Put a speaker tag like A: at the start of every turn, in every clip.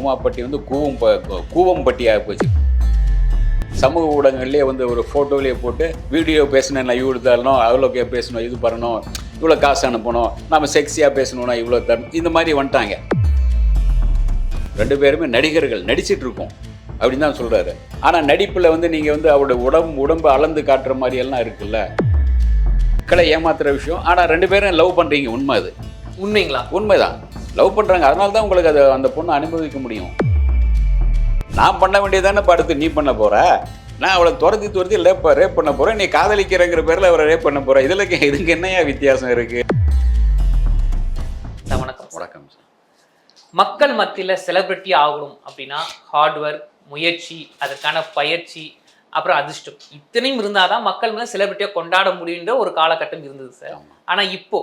A: கூமாப்பட்டி வந்து கூவம் கூவம்பட்டியாக போச்சு. சமூக ஊடகங்கள்லேயே வந்து ஒரு ஃபோட்டோலேயே போட்டு வீடியோ பேசினேன் நான் இவ்வளோ தரணும் அவ்வளோ பேசணும் இது பண்ணணும் இவ்வளோ காசு அனுப்பணும் நம்ம செக்ஸியாக பேசணும்னா இவ்வளோ தரணும் இந்த மாதிரி வந்துட்டாங்க. ரெண்டு பேருமே நடிகர்கள் நடிச்சிட்டு இருக்கோம் அப்படின்னு தான் சொல்கிறாரு ஆனால் நடிப்பில் வந்து நீங்கள் வந்து அவரோட உடம்பு உடம்பு அளந்து காட்டுற மாதிரி எல்லாம் இருக்குல்ல? மக்களை ஏமாத்துற விஷயம். ஆனால் ரெண்டு பேரும் லவ் பண்ணுறீங்க உண்மை அது.
B: உண்மைங்களா?
A: உண்மைதான். லவ் பண்ணுறாங்க அதனால தான் உங்களுக்கு அதை அந்த பொண்ணை அனுபவிக்க முடியும். நான் பண்ண வேண்டியதானே இப்போ அடுத்து நீ பண்ண போற? நான் அவளை துரத்தி துரத்தி லேப் ரேப் பண்ண போகிறேன் நீ காதலிக்கிறங்கிற பேரில் அவரை ரேப் பண்ண போகிற இதில் இதுக்கு என்னையா வித்தியாசம் இருக்குது
B: வணக்கம்
A: வணக்கம் சார்.
B: மக்கள் மத்தியில செலிபிரிட்டி ஆகணும் அப்படின்னா ஹார்ட் ஒர்க் முயற்சி அதற்கான பயிற்சி அப்புறம் அதிர்ஷ்டம். இத்தனையும் இருந்தாதான் மக்கள் மேலே செலிபிரிட்டியாக கொண்டாட முடியுன்ற ஒரு காலகட்டம் இருந்தது சார்.
A: ஆமா.
B: ஆனா இப்போ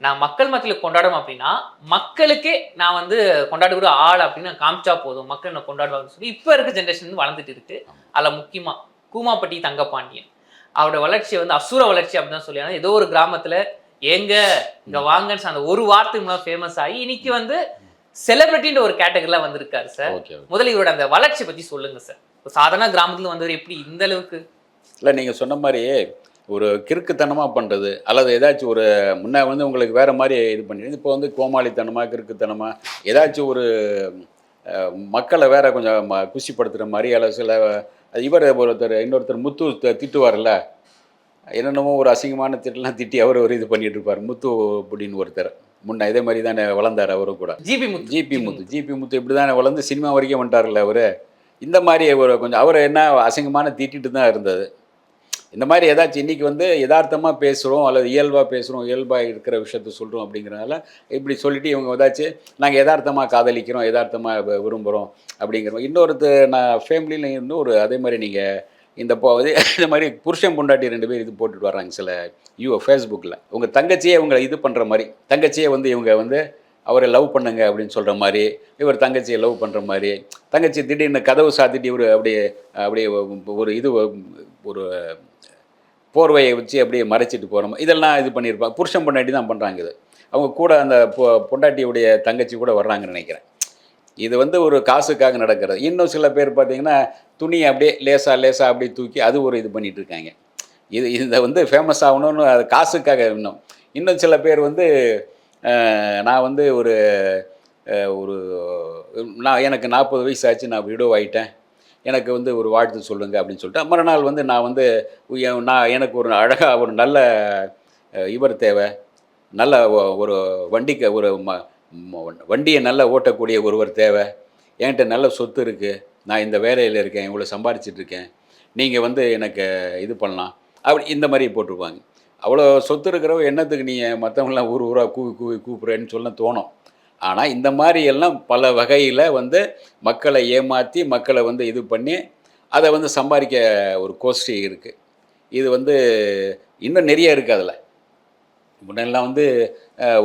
B: நான் மக்கள் மத்தியில் கொண்டாடணும் அப்படின்னா மக்களுக்கே நான் வந்து கொண்டாடுகிற ஆள் அப்படின்னு நான் காமிச்சா போதும். மக்கள் என்ன கொண்டாடுவாங்கன்னு சொல்லி இப்போ இருக்க ஜென்ரேஷன் வந்து வளர்ந்துட்டு இருக்கு. அதில் முக்கியமா கூமாப்பட்டி தங்கப்பாண்டியன். அவரோட வளர்ச்சியை வந்து அசுர வளர்ச்சி அப்படின்னு தான் சொல்லி ஏதோ ஒரு கிராமத்துல ஏங்க இங்க வாங்கன்னு அந்த ஒரு வார்த்தை மூலம் ஃபேமஸ் ஆகி இன்னைக்கு வந்து செலிபிரிட்டின்ற ஒரு கேட்டகரியில் வந்திருக்காரு சார் முதல்ல இவரோட அந்த வளர்ச்சி பத்தி சொல்லுங்க சார் சாதாரண கிராமத்துல வந்தவர் எப்படி? இந்த அளவுக்கு.
A: இல்லை நீங்கள் சொன்ன மாதிரி ஒரு கிறுக்குத்தனமாக பண்ணுறது அல்லது ஏதாச்சும் ஒரு முன்ன வந்து உங்களுக்கு வேறு மாதிரி இது பண்ணிடுது இப்போ வந்து கோமாளித்தனமாக கிறுக்குத்தனமாக ஏதாச்சும் ஒரு மக்களை வேற கொஞ்சம் குஷிப்படுத்துகிற மாதிரி அல்லது சில இவர் ஒருத்தர் இன்னொருத்தர் முத்து திட்டுவார்ல என்னென்னமோ ஒரு அசிங்கமான திட்டலாம் திட்டி அவர் ஒரு இது பண்ணிட்டு இருப்பார் முத்து அப்படின்னு ஒருத்தர். முன்ன இதே மாதிரி தானே வளர்ந்தார் அவரும் கூட.
B: GP Muthu.
A: GP Muthu. GP Muthu இப்படி தானே வளர்ந்து சினிமா வரைக்கும் வந்துட்டார்ல அவர். இந்த மாதிரி ஒரு கொஞ்சம் அவர் என்ன அசிங்கமான தீட்டிட்டு தான் இருந்தது. இந்த மாதிரி ஏதாச்சும் இன்றைக்கி வந்து யதார்த்தமாக பேசுகிறோம் அல்லது இயல்பாக பேசுகிறோம் இயல்பாக இருக்கிற விஷயத்த சொல்கிறோம் அப்படிங்கிறனால இப்படி சொல்லிட்டு இவங்க ஏதாச்சும் நாங்கள் யதார்த்தமாக காதலிக்கிறோம் யதார்த்தமாக விரும்புகிறோம் அப்படிங்கிறோம். இன்னொருத்த நான் ஃபேமிலியில் இருந்து ஒரு அதே மாதிரி நீங்கள் இந்த போ இது இந்த மாதிரி புருஷன் பொண்டாட்டி ரெண்டு பேர் இது போட்டுட்டு வர்றாங்க சில யூ ஃபேஸ்புக்கில் உங்கள் தங்கச்சியே இவங்களை இது பண்ணுற மாதிரி தங்கச்சியே வந்து இவங்க வந்து அவரை லவ் பண்ணுங்க அப்படின்னு சொல்கிற மாதிரி இவர் தங்கச்சியை லவ் பண்ணுற மாதிரி தங்கச்சி திடீர்னு கதவு சாத்திட்டு இவர் அப்படியே அப்படியே ஒரு இது ஒரு போர்வையை வச்சு அப்படியே மறைச்சிட்டு போகிறோம் இதெல்லாம் இது பண்ணியிருப்பாங்க புருஷன் பொண்டாட்டி தான் பண்ணுறாங்க இது. அவங்க கூட அந்த பொ- பொண்டாட்டியுடைய தங்கச்சி கூட வர்றாங்கன்னு நினைக்கிறேன். இது வந்து ஒரு காசுக்காக நடக்கிறது. இன்னும் சில பேர் பார்த்தீங்கன்னா துணியை அப்படியே லேசாக லேசாக அப்படியே தூக்கி அது ஒரு இது பண்ணிகிட்டு இருக்காங்க. இது இதை வந்து ஃபேமஸ் ஆகணும்னு அது காசுக்காக இன்னும். இன்னும் சில பேர் வந்து நான் வந்து ஒரு ஒரு நான் எனக்கு நாற்பது வயசு ஆச்சு நான் விடோ ஆகிட்டேன் எனக்கு வந்து ஒரு வாழ்த்து சொல்லுங்கள் அப்படின்னு சொல்லிட்டு மறுநாள் வந்து நான் வந்து நான் எனக்கு ஒரு அழகாக ஒரு நல்ல இவர் தேவை. நல்ல ஒரு வண்டிக்கு ஒரு ம வண்டியை நல்லா ஓட்டக்கூடிய ஒருவர் தேவை. என்கிட்ட நல்ல சொத்து இருக்குது நான் இந்த வேலையில் இருக்கேன் இவ்வளோ சம்பாரிச்சிட்டு இருக்கேன். நீங்கள் வந்து எனக்கு இது பண்ணலாம். அப்படி இந்த மாதிரி போட்டிருப்பாங்க. அவ்வளோ சொத்து இருக்கிறவ என்னத்துக்கு நீங்கள் மற்றவங்களாம் ஊர் ஊராக கூவி கூவி கூப்பிட்றேன்னு சொல்ல தோணும். ஆனால் இந்த மாதிரி எல்லாம் பல வகையில் வந்து மக்களை ஏமாற்றி மக்களை வந்து இது பண்ணி அதை வந்து சம்பாதிக்க ஒரு கோஷ்டி இருக்குது இது வந்து இன்னும் நிறைய இருக்குது அதில். முன்னெல்லாம் வந்து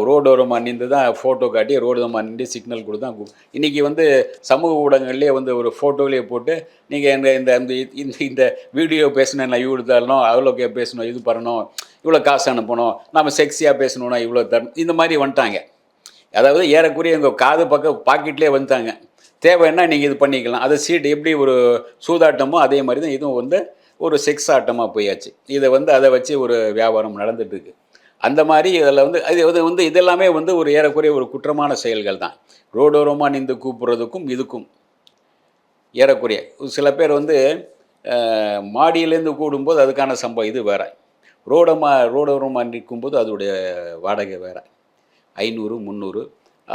A: ரோடோரமாக நின்று தான் ஃபோட்டோ காட்டி ரோடோரமாக நின்று சிக்னல் கொடுத்து தான் இன்றைக்கி வந்து சமூக ஊடகங்கள்லேயே வந்து ஒரு ஃபோட்டோலேயே போட்டு நீங்கள் எங்கள் இந்த இந்த இந்த இந்த வீடியோ பேசணும் நான் இவ்வளோ தரணும் அவ்வளோக்கே பேசணும் இது பண்ணணும் இவ்வளோ காசு அனுப்பணும் நம்ம செக்ஸியாக பேசணும்னா இவ்வளோ தரணும் இந்த மாதிரி வந்துட்டாங்க. அதாவது ஏறக்குறைய எங்கள் காது பக்கம் பாக்கெட்லேயே வந்துட்டாங்க. தேவைன்னா நீங்கள் இது பண்ணிக்கலாம். அதை சீட் எப்படி ஒரு சூதாட்டமோ அதே மாதிரி தான் இதுவும் வந்து ஒரு செக்ஸ் ஆட்டமாக போயாச்சு. இதை வந்து அதை வச்சு ஒரு வியாபாரம் நடந்துட்டு அந்த மாதிரி இதில் வந்து அது இது வந்து இதெல்லாமே வந்து ஒரு ஏறக்குறைய ஒரு குற்றமான செயல்கள் தான். ரோடோரமாக நின்று கூப்பிட்றதுக்கும் இதுக்கும் ஏறக்குறைய. சில பேர் வந்து மாடியிலேருந்து கூடும்போது அதுக்கான சம்பவம் இது வேற. ரோடமாக ரோடோரமாக நிற்கும்போது அதோடைய வாடகை வேறு. ஐநூறு முந்நூறு.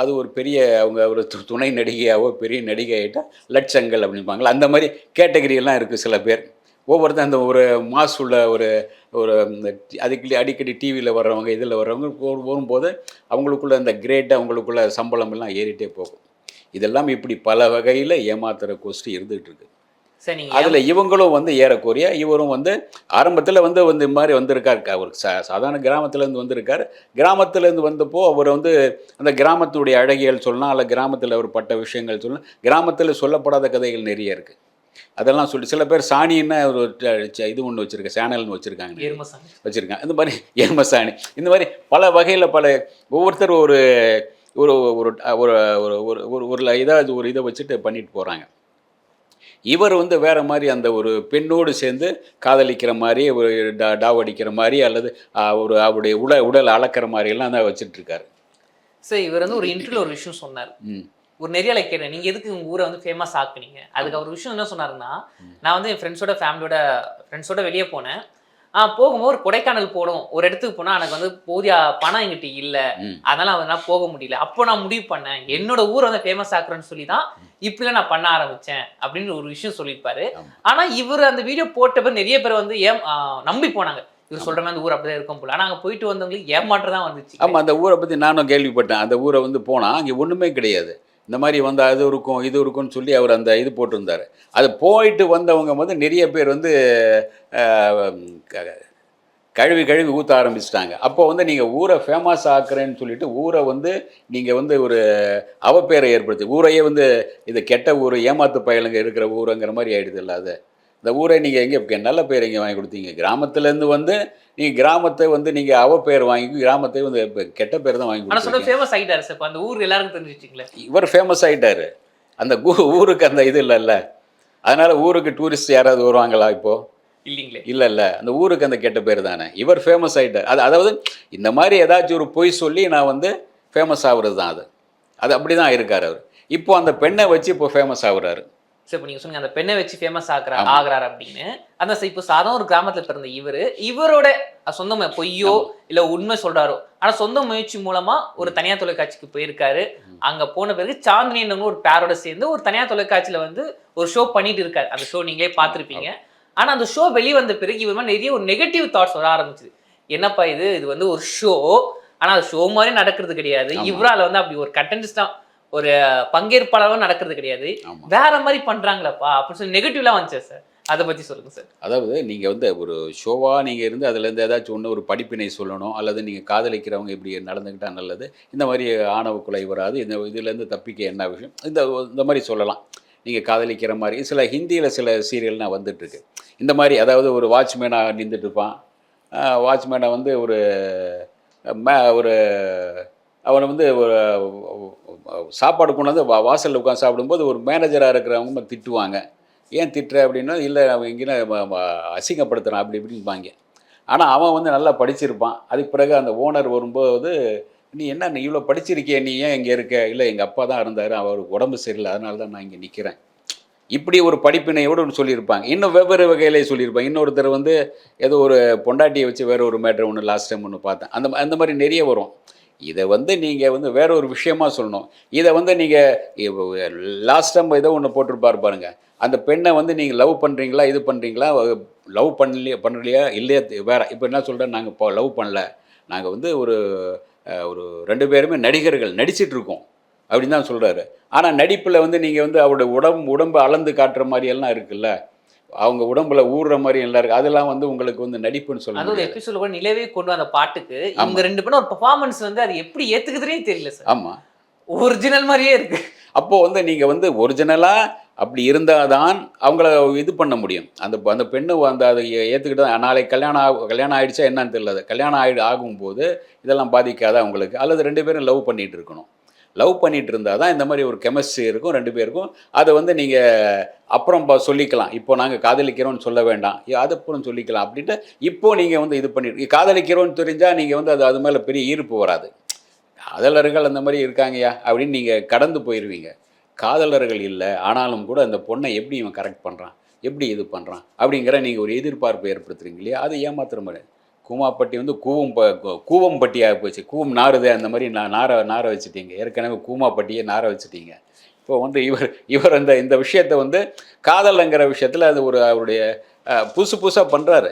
A: அது ஒரு பெரிய அவங்க ஒரு துணை நடிகையாவோ பெரிய நடிகை ஆகிட்டால் லட்சங்கள் அப்படிம்பாங்களா அந்த மாதிரி கேட்டகரியெல்லாம் இருக்குது சில பேர். ஒவ்வொருத்தர் அந்த ஒரு மாஸ் உள்ள ஒரு ஒரு அதுக்கு அடிக்கடி டிவியில் வர்றவங்க இதில் வர்றவங்க வரும்போது அவங்களுக்குள்ள அந்த கிரேட் அவங்களுக்குள்ள சம்பளம் எல்லாம் ஏறிட்டே போகும். இதெல்லாம் இப்படி பல வகையில் ஏமாத்துகிற கோஷ்டி இருந்துகிட்டு
B: இருக்குது
A: அதில் இவங்களும் வந்து ஏறக்குறைய இவரும் வந்து ஆரம்பத்தில் வந்து வந்து இந்த மாதிரி வந்திருக்காரு அவர் சா சாதாரண கிராமத்துலேருந்து வந்திருக்கார் கிராமத்துலேருந்து வந்தப்போ அவர் வந்து அந்த கிராமத்துடைய அழகியல் சொல்லலாம் அல்ல கிராமத்தில் அவர் பட்ட விஷயங்கள் சொல்லலாம் கிராமத்தில் சொல்லப்படாத கதைகள் நிறைய இருக்குது அதெல்லாம் சொல்லி சில பேர் சாணின்னு ஒரு இது ஒன்று வச்சுருக்க சேனல்னு வச்சுருக்காங்க வச்சுருக்காங்க இந்த மாதிரி ஏமசாணி இந்த மாதிரி பல வகையில் பல ஒவ்வொருத்தர் ஒரு ஒரு ஒரு ஒரு ஒரு ஒரு இதாக ஒரு இதை வச்சுட்டு பண்ணிட்டு போகிறாங்க இவர் வந்து வேற மாதிரி அந்த ஒரு பெண்ணோடு சேர்ந்து காதலிக்கிற மாதிரி ஒரு டா டாவ் அடிக்கிற மாதிரி அல்லது ஒரு அவருடைய உடல் உடல் அளக்கிற மாதிரி எல்லாம் தான் வச்சுட்டு இருக்காரு
B: சார் இவர் வந்து ஒரு இன்டர்வியூ ஒரு விஷயம் சொன்னார். ஒரு நெறியால கேட்டேன். நீங்க எதுக்கு உங்க ஊரை வந்து ஃபேமஸ் ஆக்குனீங்க? அதுக்கு அவர் விஷயம் என்ன சொன்னாருன்னா நான் வந்து என் ஃப்ரெண்ட்ஸோட ஃபேமிலியோட ஃப்ரெண்ட்ஸோட வெளியே போனேன். போகும்போது ஒரு கொடைக்கானல் போகணும் ஒரு இடத்துக்கு போனா எனக்கு வந்து போதிய பணம் என்கிட்ட இல்ல. அதனால அவனால போக முடியல. அப்போ நான் முடிவு பண்ணேன். என்னோட ஊரை வந்து ஃபேமஸ் ஆக்குறேன்னு சொல்லி தான் இப்படிலாம் நான் பண்ண ஆரம்பிச்சேன் அப்படின்னு ஒரு விஷயம் சொல்லியிருப்பாரு. ஆனா இவர் அந்த வீடியோ போட்ட பிறகு நிறைய பேர் வந்து ஏன் நம்பி போனாங்க. இவர் சொல்ற மாதிரி அந்த ஊர் அப்படிதான் இருக்கும் போல. ஆனா அங்க போயிட்டு வந்தவங்களுக்கு ஏமாற்றம் தான் வந்துச்சு.
A: ஆமாம் அந்த ஊரை பற்றி நானும் கேள்விப்பட்டேன். அந்த ஊரை வந்து போனால் அங்கே ஒன்றுமே கிடையாது. இந்த மாதிரி வந்தால் அது இருக்கும் இது இருக்கும்னு சொல்லி அவர் அந்த இது போட்டிருந்தார். அது போயிட்டு வந்தவங்க வந்து நிறைய பேர் வந்து க- கழுவி கழுவி ஊற்ற ஆரம்பிச்சிட்டாங்க. அப்போ வந்து நீங்கள் ஊரை ஃபேமஸ் ஆக்குறேன்னு சொல்லிட்டு ஊரை வந்து நீங்கள் வந்து ஒரு அவப்பேரை ஏற்படுத்தி ஊரையே வந்து இது கெட்ட ஊர் ஏமாத்து பயலுங்க இருக்கிற ஊருங்கிற மாதிரி ஆயிடுது இல்லை அது? இந்த ஊரை நீங்கள் எங்கே நல்ல பேர் எங்கே வாங்கி கொடுத்தீங்க? கிராமத்துலேருந்து வந்து நீங்கள் கிராமத்தை வந்து நீங்கள் அவப்பேர் வாங்கி கிராமத்தை வந்து கெட்ட பேர் தான் வாங்கி
B: ஆனா சொல்ல
A: கொடுத்தீங்க
B: ஃபேமஸ் ஆகிட்டாரு சார். இப்ப அந்த ஊர் எல்லாருக்கும் தெரிஞ்சிச்சிங்களே.
A: இவர் ஃபேமஸ் ஆயிட்டாரு. அந்த ஊருக்கு அந்த இது இல்லைல்ல. அதனால ஊருக்கு டூரிஸ்ட் யாராவது வருவாங்களா இப்போ?
B: இல்லைங்களே.
A: இல்ல இல்ல. அந்த ஊருக்கு அந்த கெட்ட பேர் தானே. இவர் ஃபேமஸ் ஆயிட்டார். அது அதாவது இந்த மாதிரி ஏதாச்சும் ஒரு பொய் சொல்லி நான் வந்து ஃபேமஸ் ஆகுறது தான் அது. அது அப்படி தான் இருக்கார் அவர். இப்போ அந்த பெண்ணை வச்சு இப்போ ஃபேமஸ் ஆகுறாரு.
B: சரி இப்போ நீங்க சொன்னீங்க அந்த பெண்ணை வச்சு ஃபேமஸ் ஆகுறா. ஆகுறாரு அப்படின்னு. அந்த இப்போ சாதாரண ஒரு கிராமத்துல பிறந்த இவரு இவரோட சொந்த பொய்யோ இல்ல உண்மை சொல்றாரோ ஆனா சொந்த முயற்சி மூலமா ஒரு தனியார் தொலைக்காட்சிக்கு போயிருக்காரு. அங்க போன பிறகு சாந்தினின்னு ஒரு பேரோட சேர்ந்து ஒரு தனியார் தொலைக்காட்சியில வந்து ஒரு ஷோ பண்ணிட்டு இருக்காரு. அந்த ஷோ நீங்களே பார்த்திருப்பீங்க. ஆனா அந்த ஷோ வெளியே வந்த பிறகு இவர் மேல நிறைய ஒரு நெகட்டிவ் தாட்ஸ் வர ஆரம்பிச்சுது. என்னப்பா இது? இது வந்து ஒரு ஷோ ஆனா அது ஷோ மாதிரி நடக்கிறது கிடையாது. இவரால வந்து அப்படி ஒரு கண்டென்ட் ஒரு பங்கேற்பாளரும் நடக்கிறது கிடையாது. வேற மாதிரி பண்றாங்களப்பா அப்படின்னு சொல்லி நெகட்டிவ்லாம் வந்துச்சு சார். அதை பத்தி சொல்லுங்க சார்.
A: அதாவது நீங்கள் வந்து ஒரு ஷோவாக நீங்கள் இருந்து அதுலேருந்து ஏதாச்சும் ஒன்று ஒரு படிப்பினை சொல்லணும் அல்லது நீங்கள் காதலிக்கிறவங்க இப்படி நடந்துக்கிட்டா நல்லது. இந்த மாதிரி ஆணவ கொலை வராது. இந்த இதுலேருந்து தப்பிக்க என்ன விஷயம்? இந்த இந்த மாதிரி சொல்லலாம். நீங்கள் காதலிக்கிற மாதிரி. சில ஹிந்தியில் சில சீரியல்லாம் வந்துட்டுருக்கு. இந்த மாதிரி அதாவது ஒரு வாட்ச்மேனாக நின்றுட்டு இருப்பான். வாட்ச்மேனை வந்து ஒரு மே ஒரு அவனை வந்து ஒரு சாப்பாடு கொண்டாந்து வா வாசலில் உட்காந்து சாப்பிடும்போது ஒரு மேனேஜராக இருக்கிறவங்க திட்டுவாங்க. ஏன் திட்டுற? அப்படின்னா இல்லை அவன் எங்கேனா அசிங்கப்படுத்துகிறான் அப்படி இப்படின்பாங்க. ஆனால் அவன் வந்து நல்லா படிச்சிருப்பான். அதுக்கு பிறகு அந்த ஓனர் வரும்போது நீ என்ன நீ இவ்வளோ படிச்சிருக்கிய நீ ஏன் இங்கே இருக்க? இல்லை எங்கள் அப்பா தான் இருந்தார் அவருக்கு உடம்பு சரியில்லை அதனால தான் நான் இங்கே நிற்கிறேன் இப்படி ஒரு படிப்பினையோடு ஒன்று சொல்லியிருப்பாங்க. இன்னும் வெவ்வேறு வகையிலே சொல்லியிருப்பாங்க. இன்னொருத்தர் வந்து ஏதோ ஒரு பொண்டாட்டியை வச்சு வேற ஒரு மேட்ரு ஒன்று லாஸ்ட் டைம் ஒன்று பார்த்தேன். அந்த அந்த மாதிரி நிறைய வரும். இதை வந்து நீங்கள் வந்து வேற ஒரு விஷயமா சொல்லணும். இதை வந்து நீங்கள் லாஸ்ட் டைம் ஏதோ ஒன்று போட்டிருப்பாரு பாருங்க. அந்த பெண்ணை வந்து நீங்கள் லவ் பண்ணுறீங்களா இது பண்ணுறீங்களா லவ் பண்ணலையா பண்ணலையா இல்லையா வேற. இப்போ என்ன சொல்கிறேன் நாங்கள் இப்போ லவ் பண்ணல. நாங்கள் வந்து ஒரு ஒரு ரெண்டு பேருமே நடிகர்கள் நடிச்சிட்ருக்கோம் அப்படின்னு தான் சொல்கிறாரு ஆனால் நடிப்பில் வந்து நீங்கள் வந்து அவருடைய உடம்பு உடம்பு அளந்து காட்டுற மாதிரியெல்லாம் இருக்குல்ல. அவங்க உடம்புல ஊறுற மாதிரி எல்லாம் இருக்கு அதெல்லாம் வந்து உங்களுக்கு வந்து நடிப்புன்னு சொல்ல
B: அது ஒரு எபிசோட் கூட நிலவே கொண்டு வந்த பாட்டுக்கு இவங்க ரெண்டு பேரும் ஒரு பெர்ஃபார்மன்ஸ் வந்து அது எப்படி ஏத்துக்குதுன்னே தெரியல சார்.
A: ஆமாம்
B: ஒரிஜினல் மாதிரியே இருக்கு.
A: அப்போ வந்து நீங்கள் வந்து ஒரிஜினலாக அப்படி இருந்தால் தான் அவங்கள இது பண்ண முடியும். அந்த அந்த பெண்ணு அந்த அதை ஏற்றுக்கிட்டு நாளைக்கு கல்யாணம் ஆகும் கல்யாணம் ஆயிடுச்சா என்னன்னு தெரியல. கல்யாணம் ஆயிடு ஆகும்போது இதெல்லாம் பாதிக்காத அவங்களுக்கு அல்லது ரெண்டு பேரும் லவ் பண்ணிட்டு இருக்கணும். லவ் பண்ணிட்டு இருந்தால் தான் இந்த மாதிரி ஒரு கெமிஸ்ட்ரி இருக்கும் ரெண்டு பேருக்கும். அதை வந்து நீங்கள் அப்புறம் சொல்லிக்கலாம். இப்போ நாங்கள் காதலிக்கிறோம்னு சொல்ல வேண்டாம். அது அப்புறம் சொல்லிக்கலாம் அப்படின்ட்டு இப்போ நீங்கள் வந்து இது பண்ணிட்டு காதலிக்கிறோன்னு தெரிஞ்சால் நீங்கள் வந்து அது அது மேலே பெரிய ஈர்ப்பு வராது. காதலர்கள் அந்த மாதிரி இருக்காங்கயா அப்படின்னு நீங்கள் கடந்து போயிடுவீங்க காதலர்கள் இல்லை ஆனாலும் கூட அந்த பொண்ணை எப்படி இவன் கரெக்ட் பண்ணுறான் எப்படி இது பண்ணுறான் அப்படிங்கிற நீங்கள் ஒரு எதிர்பார்ப்பு ஏற்படுத்துறீங்க இல்லையா? அது ஏமாத்துற மாதிரி. கூமாப்பட்டி வந்து கூவம் ப கூ- கூவம்பட்டியாக போச்சு. கூவம் நாறுதே அந்த மாதிரி நான் நார நார வச்சுட்டீங்க. ஏற்கனவே கூமாப்பட்டியே நார வச்சுட்டீங்க. இப்போ வந்து இவர் இவர் அந்த இந்த விஷயத்தை வந்து காதல்ங்கிற விஷயத்தில் அது ஒரு அவருடைய புதுசு புதுசாக பண்ணுறாரு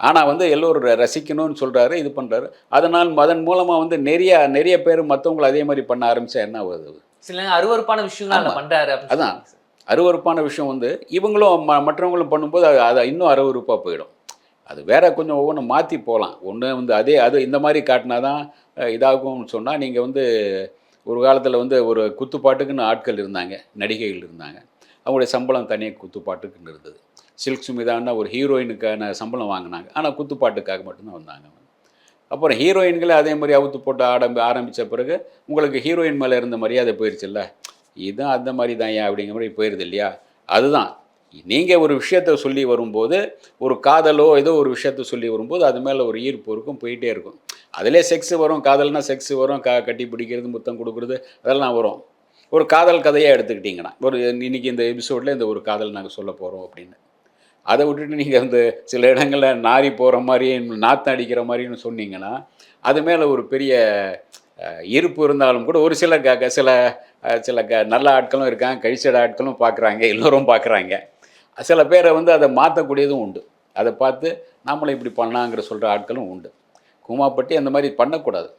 A: ஆனால் வந்து எல்லோரும் ரசிக்கணும்னு சொல்கிறாரு இது பண்ணுறாரு அதனால் அதன் மூலமாக வந்து நிறைய நிறைய பேர் மற்றவங்களை அதே மாதிரி பண்ண ஆரம்பித்தா என்ன ஆகுது
B: சில நேரம் அருவருப்பான விஷயங்கள் அப்படின்னு
A: அதான். அருவருப்பான விஷயம் வந்து இவங்களும் மற்றவங்களும் பண்ணும்போது அது இன்னும் அருவருப்பாக போயிடும். அது வேற கொஞ்சம் ஒவ்வொன்றும் மாற்றி போகலாம் ஒன்று வந்து அதே அது இந்த மாதிரி காட்டினா தான் இதாகும்னு சொன்னால் நீங்கள் வந்து ஒரு காலத்தில் வந்து ஒரு குத்துப்பாட்டுக்குன்னு ஆட்கள் இருந்தாங்க நடிகைகள் இருந்தாங்க. அவங்களுடைய சம்பளம் தனியாக குத்துப்பாட்டுக்குன்னு இருந்தது. சில்க் சுமிதான்னா ஒரு ஹீரோயினுக்கான சம்பளம் வாங்கினாங்க. ஆனால் குத்துப்பாட்டுக்காக மட்டும்தான் வந்தாங்க அப்புறம் ஹீரோயின்களே அதே மாதிரி அவுத்து போட்டு ஆரம்பி ஆரம்பித்த பிறகு உங்களுக்கு ஹீரோயின் மேலே இருந்த மரியாதை போயிடுச்சுல்ல இதுதான் அந்த மாதிரி தான் ஏன் அப்படிங்கிற மாதிரி போயிடுது இல்லையா? அதுதான். நீங்கள் ஒரு விஷயத்த சொல்லி வரும்போது ஒரு காதலோ ஏதோ ஒரு விஷயத்த சொல்லி வரும்போது அது மேலே ஒரு ஈர்ப்பு இருக்கும் போயிட்டே இருக்கும். அதிலே செக்ஸ் வரும் காதல்னா செக்ஸ் வரும் கா கட்டி பிடிக்கிறது முத்தம் கொடுக்குறது அதெல்லாம் வரும். ஒரு காதல் கதையாக எடுத்துக்கிட்டிங்கன்னா ஒரு இன்னைக்கு இந்த எபிசோடில் இந்த ஒரு காதல் நாங்கள் சொல்ல போகிறோம் அப்படின்னு. அதை விட்டுட்டு நீங்கள் வந்து சில இடங்களில் நாரி போகிற மாதிரி நாற்றம் அடிக்கிற மாதிரின்னு சொன்னீங்கன்னா அது மேலே ஒரு பெரிய இருப்பு ஈர்ப்பு இருந்தாலும் கூட ஒரு சில க க- சில சில க நல்ல ஆட்களும் இருக்காங்க கழிச்சட ஆட்களும் பார்க்குறாங்க எல்லோரும் பார்க்குறாங்க சில பேரை வந்து அதை மாற்றக்கூடியதும் உண்டு. அதை பார்த்து நாமளும் இப்படி பண்ணலாங்கிற சொல்கிற ஆட்களும் உண்டு. கூமாப்பட்டி அந்த மாதிரி பண்ணக்கூடாது.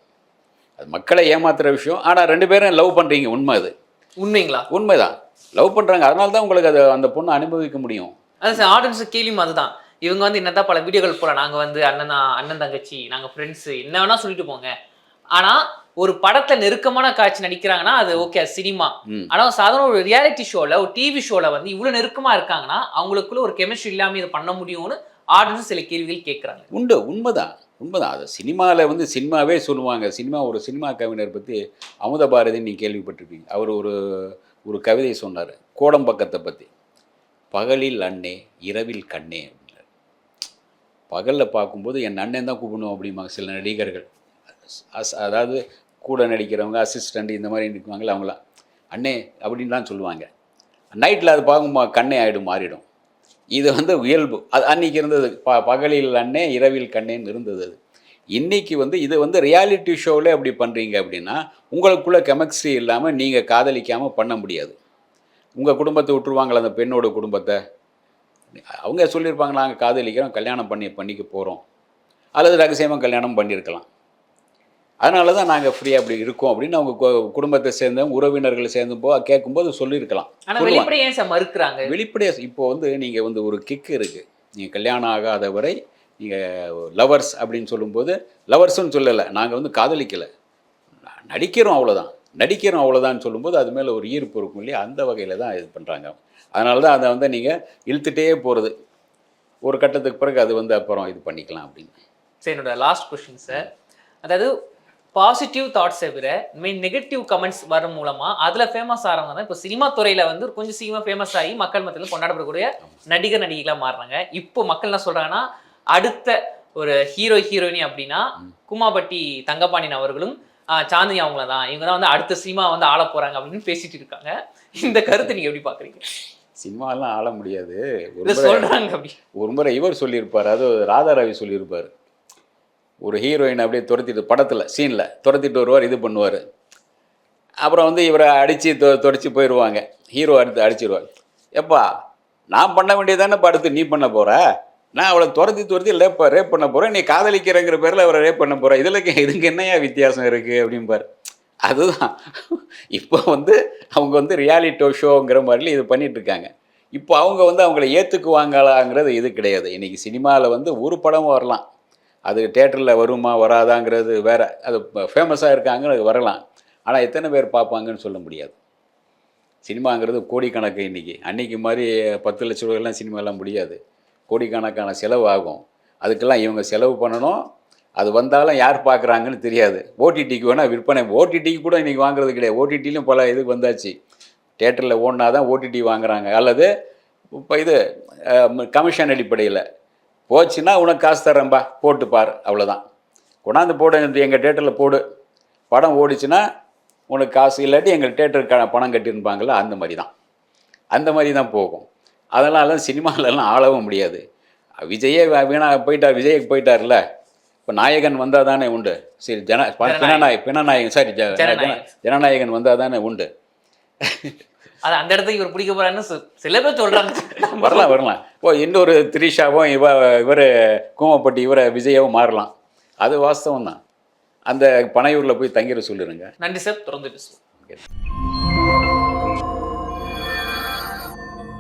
A: அது மக்களை ஏமாத்துற விஷயம். ஆனால் ரெண்டு பேரும் லவ் பண்ணுறீங்க உண்மை அது.
B: உண்மைங்களா?
A: உண்மைதான் லவ் பண்ணுறாங்க அதனால தான் உங்களுக்கு அதை அந்த பொண்ணை அனுபவிக்க முடியும்.
B: அதான் சார் ஆடியன்ஸ் கேள்வியும் அதுதான். இவங்க வந்து என்னதான் பல வீடியோக்கள் போல நாங்க வந்து அண்ணன் அண்ணன் தங்கச்சி நாங்க ஃப்ரெண்ட்ஸ் என்ன வேணா சொல்லிட்டு போங்க. ஆனா ஒரு படத்துல நெருக்கமான காட்சி நடிக்கிறாங்கன்னா அது ஓகே சினிமா. ஆனா சாதாரண ஒரு ரியாலிட்டி ஷோல ஒரு டிவி ஷோல வந்து இவ்வளவு நெருக்கமா இருக்காங்கன்னா அவங்களுக்குள்ள ஒரு கெமிஸ்ட்ரி இல்லாம இதை பண்ண முடியும்னு ஆடியன்ஸ் சில கேள்விகள் கேட்கறாங்க
A: உண்டு உண்மைதான் உண்மைதான். அது சினிமாவில் வந்து சினிமாவே சொல்லுவாங்க. சினிமா ஒரு சினிமா கவிஞர் பற்றி அமுத பாரதின்னு நீங்கள் கேள்விப்பட்டிருப்பீங்க. அவர் ஒரு ஒரு கவிதை சொன்னார். கோடம்பக்கத்தை பற்றி பகலில் அண்ணே இரவில் கண்ணே அப்படின்னாரு. பகலில் பார்க்கும்போது என் அண்ணன் தான் கூப்பிடணும் அப்படிம்பாங்க சில நடிகர்கள். அஸ் அதாவது கூட நடிக்கிறவங்க அசிஸ்டண்ட் இந்த மாதிரி நிற்குவாங்களே அவங்களாம் அண்ணே அப்படின்லாம் சொல்லுவாங்க. நைட்டில் அது பார்க்கும்போது கண்ணே ஆகிடும் மாறிடும். இது வந்து இயல்பு. அது அன்னைக்கு இருந்தது. ப பகலில் அண்ணே இரவில் கண்ணேன்னு இருந்தது அது. இன்னைக்கு வந்து இது வந்து ரியாலிட்டி ஷோவில் அப்படி பண்ணுறீங்க அப்படின்னா உங்களுக்குள்ள கெமிஸ்ட்ரி இல்லாமல் நீங்கள் காதலிக்காமல் பண்ண முடியாது. உங்கள் குடும்பத்தை விட்டுருவாங்களே அந்த பெண்ணோட குடும்பத்தை. அவங்க சொல்லியிருப்பாங்க நாங்கள் காதலிக்கிறோம் கல்யாணம் பண்ணி பண்ணிக்க போகிறோம் அல்லது ரகசியமாக கல்யாணம் பண்ணியிருக்கலாம். அதனால தான் நாங்கள் ஃப்ரீயாக அப்படி இருக்கோம் அப்படின்னு அவங்க குடும்பத்தை சேர்ந்தவங்க உறவினர்கள் சேர்ந்து போ கேட்கும்போது சொல்லியிருக்கலாம்.
B: ஆனா
A: சொல்லுவாங்க.
B: வெளிப்படையா ஏன் சார் மறுக்கிறாங்க?
A: வெளிப்படையாக இப்போ வந்து நீங்கள் வந்து ஒரு கிக் இருக்குது நீங்கள் கல்யாணம் ஆகாத வரை நீங்கள் லவர்ஸ் அப்படின்னு சொல்லும்போது லவர்ஸ்னு சொல்லலை நாங்கள் வந்து காதலிக்கலை. நடிக்கிறோம் அவ்வளோதான் நடிக்கிறோம் அவ்வளோதான்னு சொல்லும்போது அது மேலே ஒரு ஈர்ப்பு இருக்கும் இல்லையா? அந்த வகையில் தான் இது பண்ணுறாங்க அதனால தான் அதை வந்து நீங்கள் இழுத்துட்டே போகிறது ஒரு கட்டத்துக்கு பிறகு அது வந்து அப்புறம் இது பண்ணிக்கலாம் அப்படின்னு.
B: சரி என்னோட லாஸ்ட் கொஸ்டின் சார் அதாவது பாசிட்டிவ் தாட்ஸை விட மெயின் நெகட்டிவ் கமெண்ட்ஸ் வரும் மூலமா அதுல ஃபேமஸ் ஆகிறவங்க தான். இப்போ சினிமா துறையில வந்து கொஞ்சம் சீக்கிரமா ஃபேமஸ் ஆகி மக்கள் மத்தியில் கொண்டாடப்படக்கூடிய நடிகர் நடிகைகளா மாறுறாங்க. இப்போ மக்கள் என்ன சொல்றாங்கன்னா அடுத்த ஒரு ஹீரோ ஹீரோயினி அப்படின்னா குமாபட்டி தங்கபாண்டியன் அவர்களும் ஆஹ் சாந்தினி அவங்கள தான். இவங்க தான் வந்து அடுத்த சினிமா வந்து ஆள போறாங்க அப்படின்னு பேசிட்டு இருக்காங்க. இந்த கருத்தை நீங்க எப்படி பாக்குறீங்க?
A: சினிமாலாம் ஆள முடியாது. ஒரு முறை இவர் சொல்லியிருப்பார். அது ராதா ரவி சொல்லியிருப்பார். ஒரு ஹீரோயின் அப்படியே துரத்திட்டு படத்தில் சீனில் துரத்திட்டு வருவார் இது பண்ணுவார். அப்புறம் வந்து இவரை அடித்து தொ துடைச்சி போயிடுவாங்க ஹீரோ அடுத்து அடிச்சிடுவார் எப்பா நான் பண்ண வேண்டியதானே அடுத்து நீ பண்ண போகிற நான் அவளை துரத்தி துரத்தி ரேப் ரேப் பண்ண போகிறேன் நீ காதலிக்கிறங்கிற பேரில் அவரை ரேப் பண்ண போகிறேன் இதில் இதுக்கு என்னையா வித்தியாசம் இருக்குது அப்படிம்பார். அதுதான். இப்போ வந்து அவங்க வந்து ரியாலிட்டோ ஷோங்கிற மாதிரில இது பண்ணிகிட்ருக்காங்க இருக்காங்க. இப்போ அவங்க வந்து அவங்கள ஏற்றுக்குவாங்களாங்கிறது இது கிடையாது. இன்றைக்கி சினிமாவில் வந்து ஒரு படம் வரலாம். அது தேட்டரில் வருமா வராதாங்கிறது வேற. அது ஃபேமஸாக இருக்காங்க அது வரலாம். ஆனால் எத்தனை பேர் பார்ப்பாங்கன்னு சொல்ல முடியாது. சினிமாங்கிறது கோடிக்கணக்கு இன்றைக்கி அன்னைக்கு மாதிரி பத்து லட்ச ரூபாயெல்லாம் சினிமாலாம் முடியாது. கோடிக்கணக்கான செலவு ஆகும் அதுக்கெல்லாம் இவங்க செலவு பண்ணணும். அது வந்தாலும் யார் பார்க்குறாங்கன்னு தெரியாது. ஓடிடிக்கு வேணால் விற்பனை. ஓடிடிக்கு கூட இன்றைக்கி வாங்குறது கிடையாது. ஓடிடிலையும் பல இதுக்கு வந்தாச்சு. தேட்டரில் ஓடினா தான் ஓடிடி வாங்குறாங்க. அல்லது இப்போ இது கமிஷன் அடிப்படையில் போச்சுன்னா உனக்கு காசு தரேன்பா போட்டு பார் அவ்வளோதான் கொண்டாந்து போடு எங்கள் தேட்டரில் போடு. படம் ஓடிச்சுன்னா உனக்கு காசு இல்லாட்டி எங்கள் தேட்டருக்கு பணம் கட்டியிருப்பாங்களா அந்த மாதிரி தான் அந்த மாதிரி தான் போகும். அதனால சினிமாலெல்லாம் ஆளவும் முடியாது. விஜயே வ- வீணா போயிட்டார் விஜய்க்கு போயிட்டார்ல இப்போ நாயகன் வந்தால் தானே உண்டு. சரி ஜன பினநாயக் பினநாயகன் சாரி.
B: ஜனநாயகன்.
A: வந்தால் தானே உண்டு.
B: அது அந்த இடத்துக்கு இவர் பிடிக்க போறாருன்னு சில பேர் சொல்றாங்க.
A: வரலாம் வரலாம். ஓ இன்னொரு திரிஷாவும் இவ இவர் கூமப்பட்டி இவரை விஜயாவும் மாறலாம். அது வாஸ்தவம் தான் அந்த பனையூரில் போய் தங்கிட சொல்லிடுங்க
B: நன்றி சார். தொடர்ந்து பேசுவோம்.
A: ஓகே.